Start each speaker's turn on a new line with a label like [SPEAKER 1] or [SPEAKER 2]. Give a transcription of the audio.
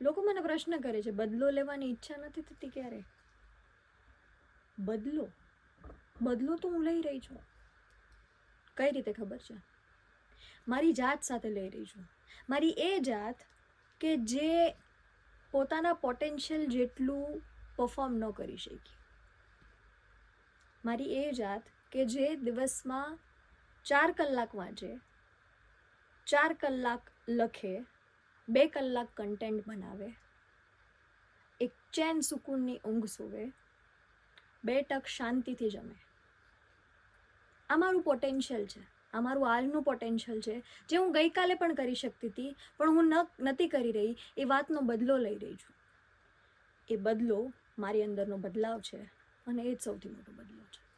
[SPEAKER 1] લોકો મને પ્રશ્ન કરે છે, બદલો લેવાની ઈચ્છા નથી થતી ક્યારે? બદલો? બદલો તો હું લઈ રહી છું. કઈ રીતે ખબર છે? મારી જાત સાથે લઈ રહી છું. મારી એ જાત કે જે પોતાના પોટેન્શિયલ જેટલું પરફોર્મ ન કરી શકી. મારી એ જાત કે જે દિવસમાં ચાર કલાક વાંચે, ચાર કલાક લખે બે કલાક કન્ટેન્ટ બનાવે. એક ચેન સુકૂનની ઊંઘ સૂવે. બે ટક શાંતિથી જમે. આ મારું પોટેન્શિયલ છે. આ મારું આજનું પોટેન્શિયલ છે. જે હું ગઈકાલે પણ કરી શકતી હતી, પણ હું ન નથી કરી રહી, એ વાતનો બદલો લઈ રહી છું. એ બદલો મારી અંદરનો બદલાવ છે અને એ જ સૌથી મોટો બદલો છે.